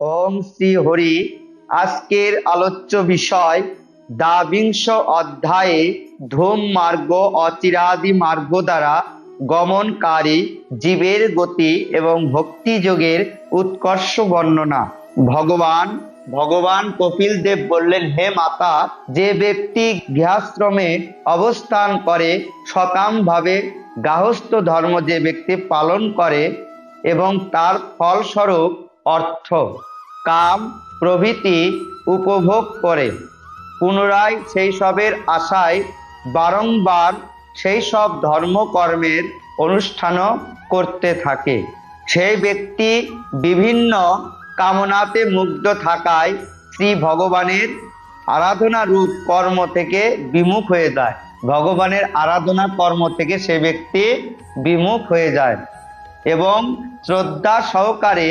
ওম শ্রী হরি। আজকের আলোচ্য বিষয় দ্বাবিংশ অধ্যায়ে ধূম মার্গ, অচিরাদি মার্গ দ্বারা গমনকারী জীবের গতি এবং ভক্তি যোগের উৎকর্ষ বর্ণনা। ভগবান ভগবান কপিল দেব বললেন, হে মাতা, যে ব্যক্তি গৃহাশ্রমে অবস্থান করে সকাম ভাবে গাহস্থ ধর্ম যে ব্যক্তি পালন করে এবং তার ফলস্বরূপ অর্থ কাম, প্রভৃতি উপভোগ করে। পুনরায় সেই সবের আশায় বারংবার সেই সব ধর্মকর্মের অনুষ্ঠানও করতে থাকে। সেই ব্যক্তি বিভিন্ন কামনাতে মুগ্ধ থাকায় শ্রী ভগবানের আরাধনা রূপ কর্ম থেকে বিমুখ হয়ে যায়। ভগবানের আরাধনা কর্ম থেকে সে ব্যক্তি বিমুখ হয়ে যায় এবং শ্রদ্ধা সহকারে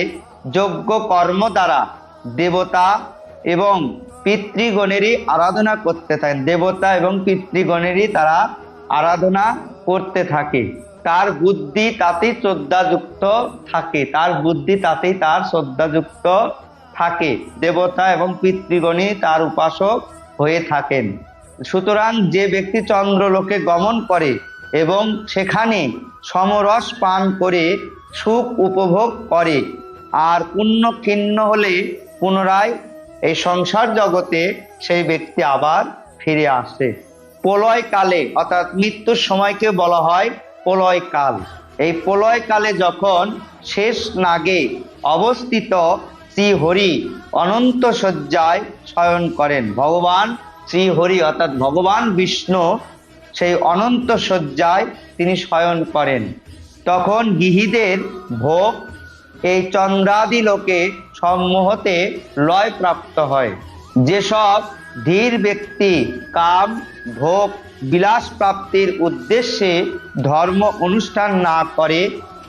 যোগ্য কর্ম দ্বারা দেবতা এবং পিতৃগণেরই আরাধনা করতে থাকে। দেবতা এবং পিতৃগণেরই তারা আরাধনা করতে থাকে। তার বুদ্ধি তাতেই শ্রদ্ধাযুক্ত থাকে। তার বুদ্ধি তাতেই তার শ্রদ্ধাযুক্ত থাকে। দেবতা এবং পিতৃগণই তার উপাসক হয়ে থাকেন। সুতরাং যে ব্যক্তি চন্দ্রলোকে গমন করে এবং সেখানে সমরস পান করে সুখ উপভোগ করে আর পুণ্য ক্ষীণ হলে পুনরায় এই সংসার জগতে সেই ব্যক্তি আবার ফিরে আসে। প্রলয় কালে অর্থাৎ মৃত্যুর সময়কে বলা হয় প্রলয় কাল এই প্রলয় কালে যখন শেষ নাগে অবস্থিত শ্রী হরি অনন্ত শয্যায় শয়ন করেন। ভগবান শ্রী হরি অর্থাৎ ভগবান বিষ্ণু সেই অনন্ত শয্যায় তিনি শয়ন করেন। তখন গৃহীদের ভোগ এই চন্দ্রাদি লোকে সম্মোহতে লয় প্রাপ্ত হয়। যেসব ধীর ব্যক্তি কাম, ভোগ, বিলাস প্রাপ্তির উদ্দেশ্যে ধর্ম অনুষ্ঠান না করে,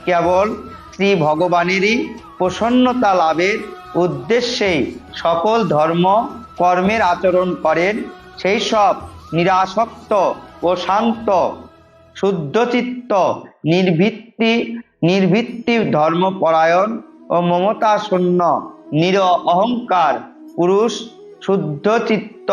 কেবল শ্রী ভগবানেরই প্রসন্নতা লাভের উদ্দেশ্যে সকল ধর্ম কর্মের আচরণ করেন সেই সব নিরাসক্ত ও শান্ত, শুদ্ধচিত্ত, নির্ভিত্তি নির্ভিত্তি ধর্মপরায়ণ ও মমতা শূন্য নির অহংকার, পুরুষ শুদ্ধচিত্ত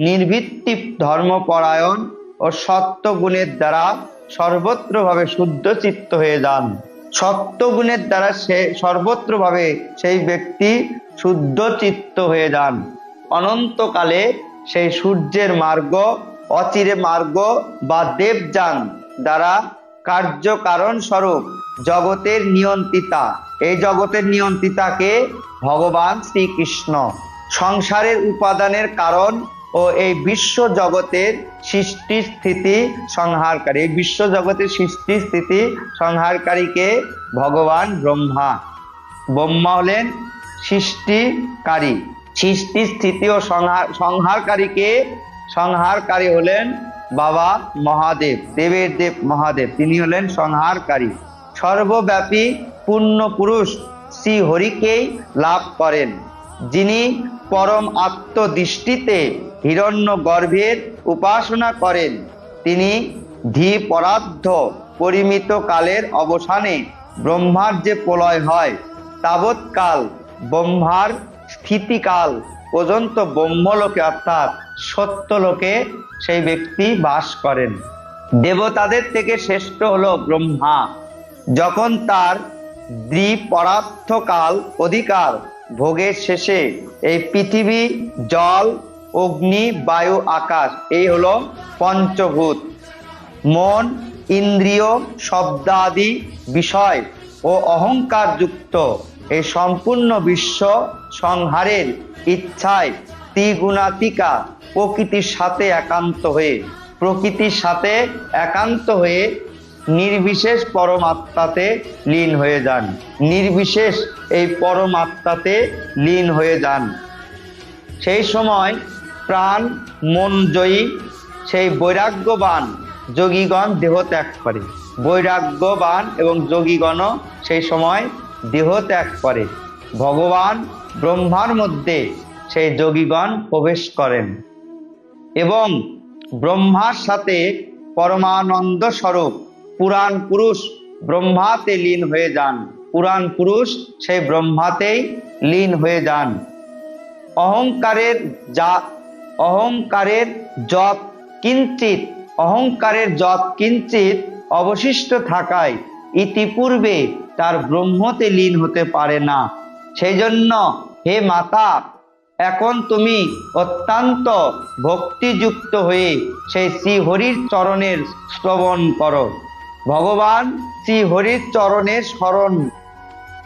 নির্ভিত্তি ধর্মপরায়ণ ও সত্যগুণের দ্বারা সর্বত্রভাবে শুদ্ধ চিত্ত হয়ে যান। সত্যগুণের দ্বারা সে, সর্বত্রভাবে সেই ব্যক্তি শুদ্ধ চিত্ত হয়ে যান। অনন্তকালে সেই সূর্যের মার্গ, অচিরে মার্গ বা দেবযান দ্বারা কার্যকারণ স্বরূপ জগতের নিয়ন্ত্রিতা এই জগতের নিয়ন্ত্রিতাকে ভগবান শ্রীকৃষ্ণ। সংসারের উপাদানের কারণ ও এই বিশ্ব জগতের সৃষ্টি স্থিতি সংহারকারী। এই বিশ্ব জগতের সৃষ্টি স্থিতি সংহারকারীকে ভগবান ব্রহ্মা। ব্রহ্মা হলেন সৃষ্টিকারী। সৃষ্টি, স্থিতি ও সংহার সংহারকারীকে সংহারকারী হলেন বাবা মহাদেব, দেবের দেব মহাদেব। তিনি হলেন সংহারকারী। সর্বব্যাপী পূর্ণ পুরুষ শ্রী হরিকেই লাভ করেন, যিনি পরম আত্মদৃষ্টিতে হিরণ্য গর্ভের উপাসনা করেন। তিনি ধী পরিমিত কালের অবসানে ব্রহ্মার যে প্রলয় হয়, তাবৎকাল ব্রহ্মার স্থিতিকাল পর্যন্ত ব্রহ্মলোকে অর্থাৎ সত্যলোকে সেই ব্যক্তি বাস করেন। দেবতাদের থেকে শ্রেষ্ঠ হলো ব্রহ্মা। যখন তার দ্বিপরার্থকাল অধিকার ভোগের শেষে এই পৃথিবী, জল, অগ্নি, বায়ু, আকাশ, এই হলো পঞ্চভূত। মন, ইন্দ্রিয়, শব্দাদি, বিষয় ও অহংকার যুক্ত এই সম্পূর্ণ বিশ্ব সংহারের ইচ্ছায় ত্রিগুণাতিকা প্রকৃতির সাথে একান্ত হয়ে প্রকৃতির সাথে একান্ত হয়ে নির্বিশেষ পরমাত্মাতে লীন হয়ে যান। নির্বিশেষ এই পরমাত্মাতে লীন হয়ে যান। সেই সময় প্রাণ, মন জয়ী সেই বৈরাগ্যবান যোগীগণ দেহ ত্যাগ করে। বৈরাগ্যবান এবং যোগীগণও সেই সময় দেহ ত্যাগ করে। ভগবান ব্রহ্মার মধ্যে সেই যোগীগণ প্রবেশ করেন এবং ব্রহ্মার সাথে পরমানন্দ স্বরূপ পুরাণ পুরুষ ব্রহ্মাতে লীন হয়ে যান। পুরাণ পুরুষ সেই ব্রহ্মাতেই লীন হয়ে যান। অহংকারের যা, অহংকারের যত কিঞ্চিত অহংকারের যত কিঞ্চিত অবশিষ্ট থাকায় ইতিপূর্বে তার ব্রহ্মতে লীন হতে পারে না। সেই জন্য হে মাতা, এখন তুমি অত্যন্ত ভক্তিযুক্ত হয়ে সেই শ্রীহরির চরণের শ্রবণ করো। ভগবান শ্রীহরির চরণের স্মরণ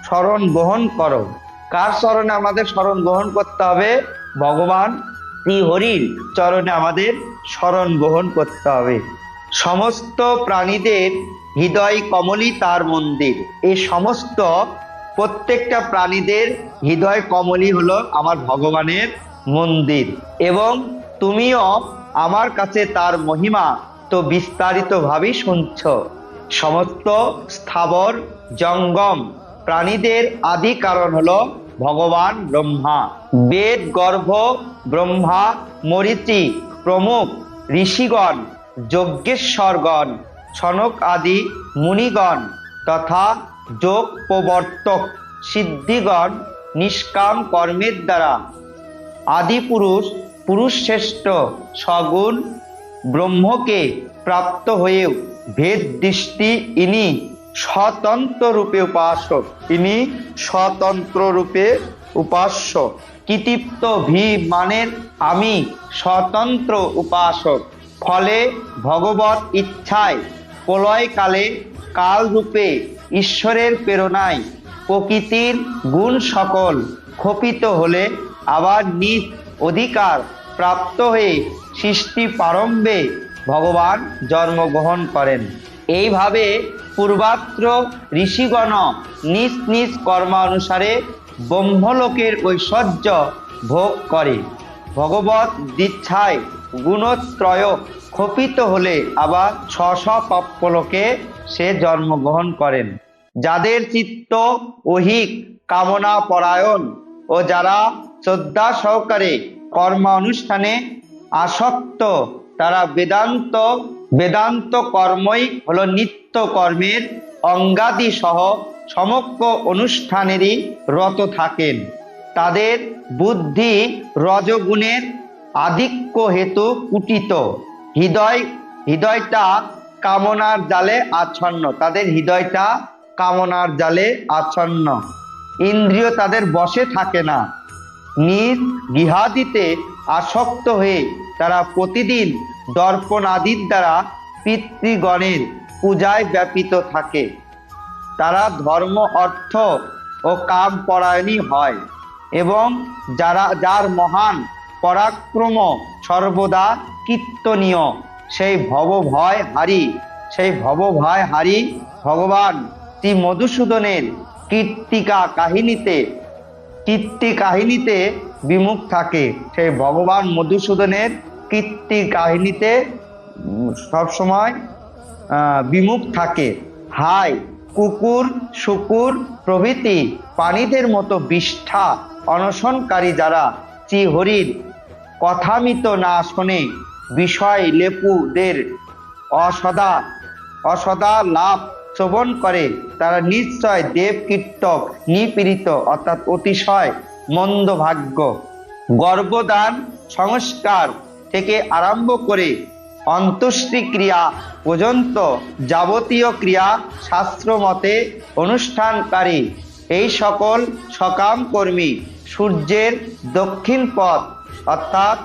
স্মরণ গ্রহণ করো। কার চরণে আমাদের স্মরণ গ্রহণ করতে হবে? ভগবান শ্রী শ্রীহরির চরণে আমাদের স্মরণ গ্রহণ করতে হবে। সমস্ত প্রাণীদের হৃদয় কমলই তার মন্দির। এই সমস্ত প্রত্যেকটা প্রাণীদের হৃদয় কমলই হলো আমার ভগবানের মন্দির। এবং তুমিও আমার কাছে তার মহিমা তো বিস্তারিতভাবেই শুনছ। সমস্ত স্থাবর জঙ্গম প্রাণীদের আদি কারণ হলো ভগবান ব্রহ্মা। বেদ, গর্ভ, ব্রহ্মা মরিচি প্রমুখ ঋষিগণ, যজ্ঞেশ্বরগণ সনক আদি মুনিগণ তথা যোগ প্রবর্তক সিদ্ধিগণ নিষ্কাম কর্মের দ্বারা। আদি পুরুষ পুরুষ শ্রেষ্ঠ সগুণ ব্রহ্মকে প্রাপ্ত হয়েও ভেদ দৃষ্টি ইনি স্বতন্ত্র রূপে উপাসক ইনি স্বতন্ত্র রূপে উপাস্য কৃতিপ্ত ভি মানের আমি স্বতন্ত্র উপাসক ফলে ভগবত ইচ্ছায় প্রলয়কালে কাল রূপে ঈশ্বরের প্রেরণায় প্রকৃতির গুণ সকল ক্ষপিত হলে আবার নিজ অধিকার প্রাপ্ত হয়ে সৃষ্টি প্রারম্ভে ভগবান জন্মগ্রহণ করেন। এইভাবে পূর্বাত্র ঋষিগণ নিজ নিজ কর্মানুসারে ব্রহ্মলোকের ঐশ্বর্য ভোগ করে। ভগবত দীক্ষায় গুণত্রয় ক্ষপিত হলে আবার স্ব প্রাপ্যলোকে সে জন্মগ্রহণ করেন। যাদের চিত্ত অহিক কামনা পরায়ণ ও যারা শ্রদ্ধা সহকারে কর্ম অনুষ্ঠানে আসক্ত তারা বেদান্ত বেদান্ত কর্মই হলো নিত্য কর্মের অঙ্গাদি সহ সমগ্র অনুষ্ঠানেরই রত থাকেন। তাদের বুদ্ধি রজগুণের আধিক্য হেতু কুটিত। হৃদয়, হৃদয়টা কামনার জালে আচ্ছন্ন। তাদের হৃদয়টা কামনার জালে আচ্ছন্ন। ইন্দ্রিয় তাদের বসে থাকে না। নিজ গৃহাদিতে আসক্ত হয়ে তারা প্রতিদিন দর্পণ আদির দ্বারা পিতৃগণের পূজায় ব্যাপিত থাকে। তারা ধর্ম, অর্থ ও কাম পরায়ণী হয় এবং যারা, যার মহান পরাক্রম সর্বদা কীর্তনীয়, সেই ভব ভয় হারি, সেই ভব ভয় হারি ভগবান শ্রী মধুসূদনের কীর্তিকা কাহিনীতে কীর্তি কাহিনীতে বিমুখ থাকে। সেই ভগবান মধুসূদনের কীর্তি কাহিনীতে সবসময় বিমুখ থাকে। হাই কুকুর, শুকুর প্রভৃতি, প্রাণীদের মতো বিষ্ঠা, অনশনকারী যারা শ্রীহরির কথামিত না শোনে, বিষয় লেপুদের অসদা অসদা লাভ শ্রবণ করে। তারা নিশ্চয় দেব কীর্তক, নিপীড়িত, অর্থাৎ অতিশয়, মন্দ ভাগ্য। গর্ভদান, সংস্কার থেকে আরম্ভ করে অন্ত্যেষ্টি ক্রিয়া পর্যন্ত যাবতীয় ক্রিয়া শাস্ত্র মতে অনুষ্ঠানকারী। এই সকল সকাম কর্মী সূর্যের দক্ষিণ পথ অর্থাৎ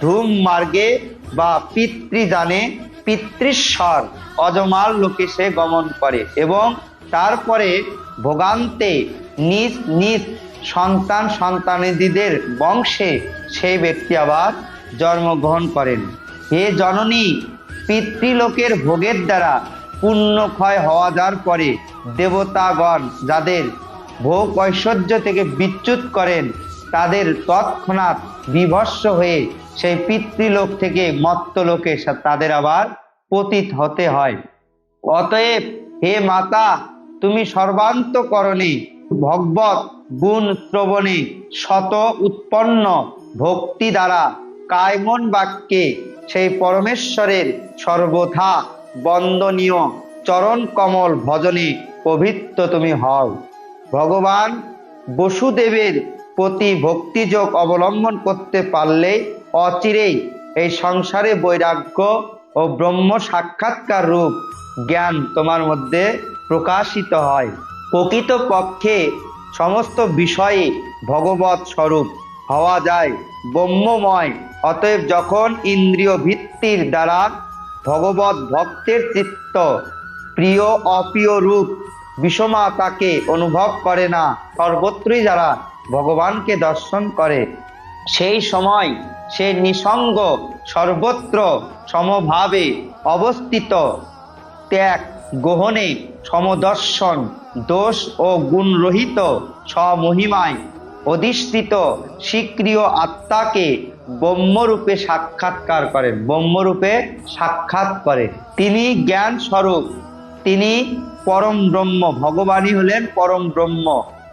ধূম মার্গে বা পিতৃদানে পিতৃস্বর অজমাল লোকে সে গমন করে এবং তারপরে ভোগান্তে নিজ নিজ সন্তান সন্তানেদিদের বংশে সেই ব্যক্তি আবার জন্মগ্রহণ করেন। হে জননী, পিতৃলোকের ভোগের দ্বারা পুণ্য ক্ষয় হওয়া যাওয়ার পরে দেবতাগণ যাদের ভোগ ঐশ্বর্য থেকে বিচ্যুত করেন, তাদের তৎক্ষণাৎ বিভস্য হয়ে সেই পিতৃলোক থেকে মত্তলোকে তাদের আবার পতিত হতে হয়। অতএব হে মাতা, তুমি সর্বান্তকরণে ভগবত গুণ শ্রবণে শত উৎপন্ন ভক্তি দ্বারা কায়মন বাক্যে সেই পরমেশ্বরের সর্বথা বন্দনীয় চরণ কমল ভজনে পবিত্র তুমি হও। ভগবান বসুদেবের প্রতি ভক্তিযোগ অবলম্বন করতে পারলে অচিরেই এই সংসারে বৈরাগ্য ও ব্রহ্ম সাক্ষাৎকার রূপ জ্ঞান তোমার মধ্যে প্রকাশিত হয়। প্রকৃত পক্ষে সমস্ত বিষয়ে ভগবত স্বরূপ হওয়া যায়। ব্রহ্মময়। অতএব যখন ইন্দ্রিয় ভিত্তির দ্বারা ভগবত ভক্তের চিত্ত প্রিয় অপ্রিয় রূপ বিষমা তাকে অনুভব করে না, সর্বত্রই যারা ভগবানকে দর্শন করে, সেই সময় সে নিসঙ্গ সর্বত্র সমভাবে অবস্থিত ত্যাগ গ্রহণে সমদর্শন, দোষ ও গুণরহিত স্বমহিমায় অধিষ্ঠিত স্বীক্রিয় আত্মাকে ব্রহ্মরূপে সাক্ষাৎকার করেন, ব্রহ্মরূপে সাক্ষাৎ করে তিনি জ্ঞান স্বরূপ তিনি পরম ব্রহ্ম, ভগবানই হলেন পরম ব্রহ্ম।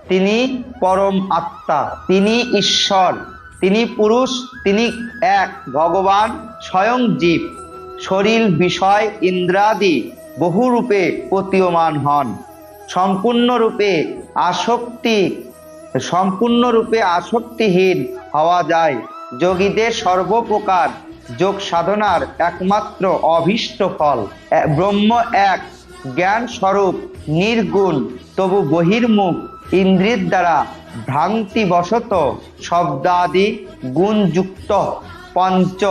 তিনি পরম আত্মা, তিনি ঈশ্বর, তিনি পুরুষ, তিনি এক, ভগবান স্বয়ং জীব। শরীর, বিষয়, ইন্দ্রাদি বহুরূপে প্রতীয়মান হন। সম্পূর্ণরূপে আসক্তি সম্পূর্ণরূপে আসক্তিহীন হওয়া যায়। যোগীদের সর্বপ্রকার যোগ সাধনার একমাত্র অভীষ্ট ফল। ব্রহ্ম এক জ্ঞান স্বরূপ নির্গুণ, তবু বহির্মুখ ইন্দ্রির দ্বারা ভ্রান্তিবশত শব্দাদি গুণযুক্ত পঞ্চ,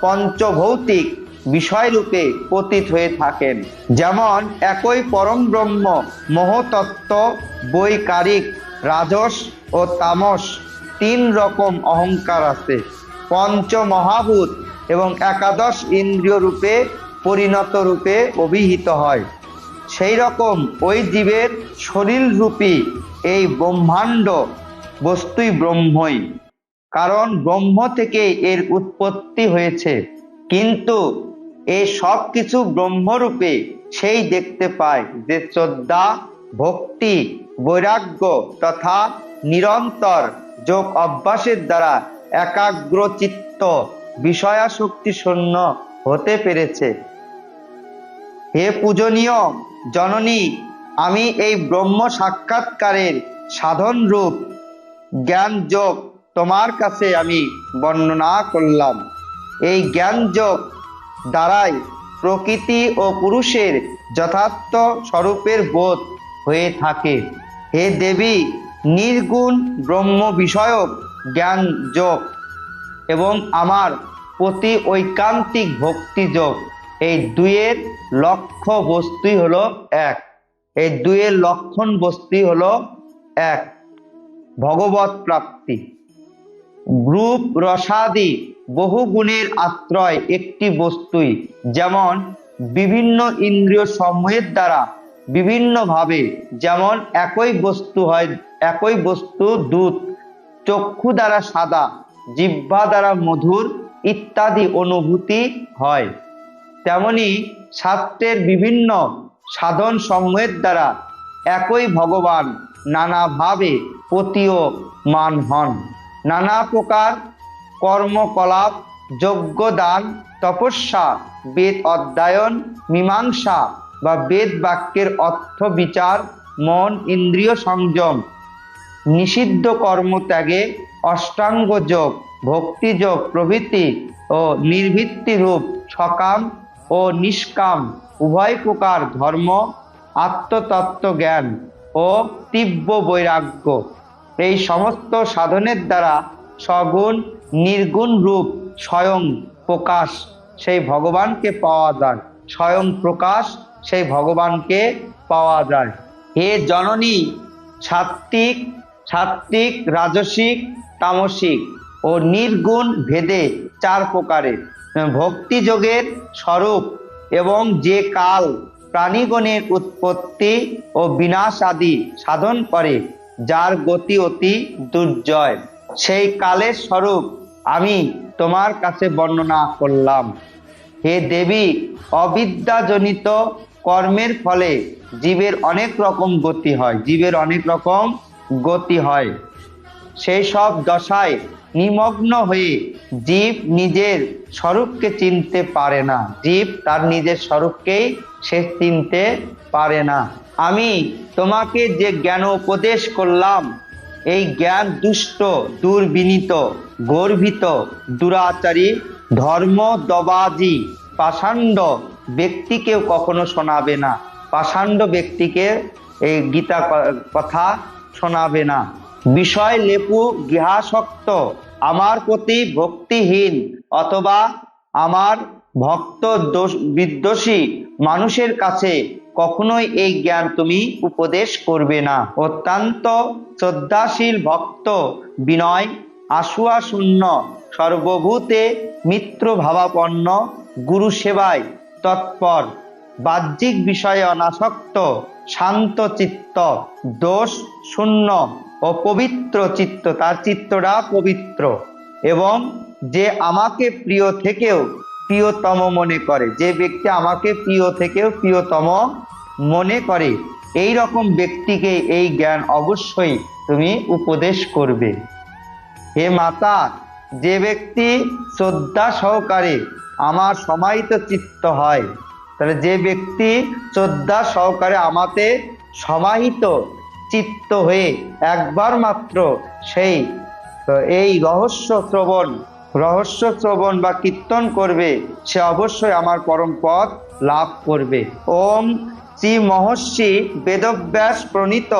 পঞ্চভৌতিক বিষয়রূপে পতিত হয়ে থাকেন। যেমন একই পরম ব্রহ্ম, মহতত্ত্ব, বৈকারিক রাজস ও তামস তিন রকম অহংকার আছে। পঞ্চ মহাভূত এবং একাদশ ইন্দ্রিয় রূপে, পরিণত রূপে অভিহিত হয়। সেই রকম ওই জীবের শরীর রূপী এই ব্রহ্মাণ্ড বস্তুই ব্রহ্মই। কারণ ব্রহ্ম থেকে এর উৎপত্তি হয়েছে। কিন্তু এই সব কিছু ব্রহ্মরূপে সেই দেখতে পায় যে শ্রদ্ধা, ভক্তি বৈরাগ্য তথা নিরন্তর যোগ অভ্যাসের দ্বারা একাগ্র চিত্ত বিষয়াশক্তি শূন্য হতে পেরেছে। হে পূজনীয় জননী, আমি এই ব্রহ্ম সাক্ষাৎকারের সাধন রূপ, জ্ঞান যোগ তোমার কাছে আমি বর্ণনা করলাম। এই জ্ঞান যোগ দ্বারাই প্রকৃতি ও পুরুষের যথার্থ স্বরূপের বোধ হয়ে থাকে। হে দেবী, নির্গুণ ব্রহ্ম বিষয়ক জ্ঞান যোগ এবং আমার প্রতি ঐকান্তিক ভক্তি যোগ এই দুয়ের লক্ষ্য বস্তুই হলো এক। এই দুয়ের লক্ষণ বস্তুই হলো এক। ভগবত প্রাপ্তি। গ্রুপ রসাদি বহু গুণের আশ্রয় একটি বস্তুই, যেমন বিভিন্ন ইন্দ্রিয় সমূহের দ্বারা বিভিন্নভাবে যেমন একই বস্তু হয়, একই বস্তু দুধ, চক্ষু দ্বারা সাদা, জিহ্বা দ্বারা মধুর ইত্যাদি অনুভূতি হয়। তেমনি শাস্ত্রের বিভিন্ন সাধন সমূহের দ্বারা একই ভগবান নানাভাবে প্রতীয়মান হন। নানা প্রকার কর্মকলাপ যজ্ঞ দান তপস্যা, বেদ অধ্যয়ন, মীমাংসা বা বেদ বাক্যের অর্থ বিচার, মন, ইন্দ্রিয় সংযম। নিষিদ্ধ কর্মত্যাগে অষ্টাঙ্গ যোগ ভক্তিযোগ প্রভৃতি ও নির্ভিত্তি রূপ, সকাম ও নিষ্কাম, উভয় প্রকার ধর্ম, আত্মতত্ত্ব জ্ঞান ও তীব্র বৈরাগ্য। এই সমস্ত সাধনের দ্বারা সগুণ, নির্গুণ রূপ স্বয়ং প্রকাশ, সেই ভগবানকে পাওয়া যায়। স্বয়ং প্রকাশ সেই ভগবানকে পাওয়া যায়। হে জননী সাত্বিক সাত্বিক রাজসিক, তামসিক ও নির্গুণ ভেদে চার প্রকারের ভক্তিযোগের স্বরূপ এবং যে কাল প্রাণীগণের উৎপত্তি ও বিনাশ আদি সাধন করে, যার গতি অতি দুর্জয়। সেই কালের স্বরূপ আমি তোমার কাছে বর্ণনা করলাম। হে দেবী, অবিদ্যাজনিত কর্মের ফলে জীবের অনেক রকম গতি হয়, জীবের অনেক রকম গতি হয়। সেই সব দশায় নিমগ্ন হয়ে জীব নিজের স্বরূপকে চিনতে পারে না। জীব তার নিজের স্বরূপকেই সে চিনতে পারে না। আমি তোমাকে যে জ্ঞান উপদেশ করলাম, এই জ্ঞান দুষ্ট, দুর্বিনীত, গর্বিত, দুরাচারী ধর্ম দবাজি পাষাণ্ড ব্যক্তিকেও কখনো শোনাবে না। পাষাণ্ড ব্যক্তিকে এই গীতা কথা শোনাবে না। বিষয় লেপু গৃহাসক্ত, আমার প্রতি ভক্তিহীন অথবা আমার ভক্ত বিদ্বেষী মানুষের কাছে কখনোই এই জ্ঞান তুমি উপদেশ করবে না। অত্যন্ত শ্রদ্ধাশীল ভক্ত বিনয় আশুয়া শূন্য সর্বভূতে মিত্র ভাবাপন্ন গুরু সেবায় তৎপর। বাহ্যিক বিষয়ে অনাসক্ত, শান্ত চিত্ত, দোষ শূন্য ও পবিত্র চিত্ত, তার চিত্তটা পবিত্র এবং যে আমাকে প্রিয় থেকেও প্রিয়তম মনে করে, যে ব্যক্তি আমাকে প্রিয় থেকেও প্রিয়তম মনে করে এই রকম ব্যক্তিকে এই জ্ঞান অবশ্যই তুমি উপদেশ করবে। হে মাতা, যে ব্যক্তি শ্রদ্ধা সহকারে আমার সমাহিত চিত্ত হয়। তাহলে যে ব্যক্তি শ্রদ্ধা সহকারে আমাতে সমাহিত চিত্ত হয়ে একবার মাত্র সেই এই রহস্য শ্রবণ রহস্য শ্রবণ বা কীর্তন করবে, সে অবশ্যই আমার পরম পদ লাভ করবে। ওম শ্রী মহর্ষি বেদব্যাস প্রণীত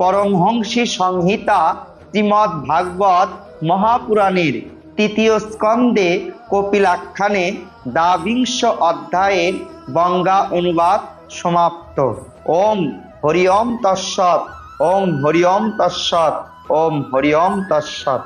পরমহংসী সংহিতা শ্রীমৎ ভাগবত মহাপুরাণের তৃতীয় স্কন্দে কপিলাখ্যানে দাবিংশ অধ্যায়ের বঙ্গা অনুবাদ সমাপ্ত। ওম হরিওম তৎসৎ, ওম হরিওম তৎসৎ, ওম হরিওম তৎসৎ।